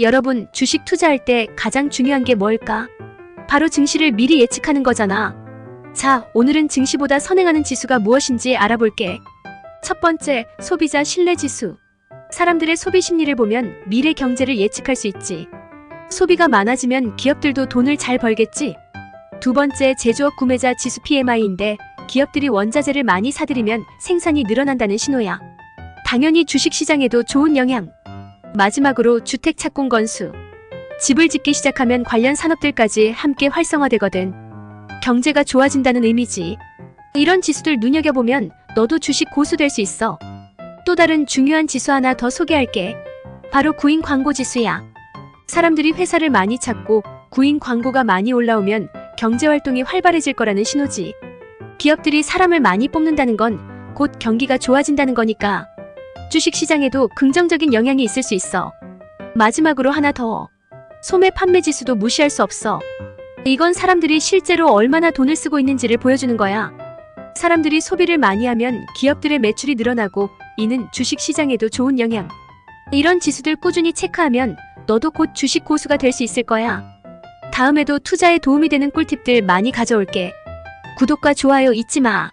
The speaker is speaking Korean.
여러분, 주식 투자할 때 가장 중요한 게 뭘까? 바로 증시를 미리 예측하는 거잖아. 자, 오늘은 증시보다 선행하는 지수가 무엇인지 알아볼게. 첫 번째, 소비자 신뢰 지수. 사람들의 소비 심리를 보면 미래 경제를 예측할 수 있지. 소비가 많아지면 기업들도 돈을 잘 벌겠지. 두 번째, 제조업 구매자 지수 PMI인데 기업들이 원자재를 많이 사들이면 생산이 늘어난다는 신호야. 당연히 주식 시장에도 좋은 영향. 마지막으로 주택 착공 건수. 집을 짓기 시작하면 관련 산업들까지 함께 활성화되거든. 경제가 좋아진다는 의미지. 이런 지수들 눈여겨보면 너도 주식 고수 될 수 있어. 또 다른 중요한 지수 하나 더 소개할게. 바로 구인 광고 지수야. 사람들이 회사를 많이 찾고 구인 광고가 많이 올라오면 경제 활동이 활발해질 거라는 신호지. 기업들이 사람을 많이 뽑는다는 건 곧 경기가 좋아진다는 거니까. 주식 시장에도 긍정적인 영향이 있을 수 있어. 마지막으로 하나 더. 소매 판매 지수도 무시할 수 없어. 이건 사람들이 실제로 얼마나 돈을 쓰고 있는지를 보여주는 거야. 사람들이 소비를 많이 하면 기업들의 매출이 늘어나고 이는 주식 시장에도 좋은 영향. 이런 지수들 꾸준히 체크하면 너도 곧 주식 고수가 될 수 있을 거야. 다음에도 투자에 도움이 되는 꿀팁들 많이 가져올게. 구독과 좋아요 잊지 마.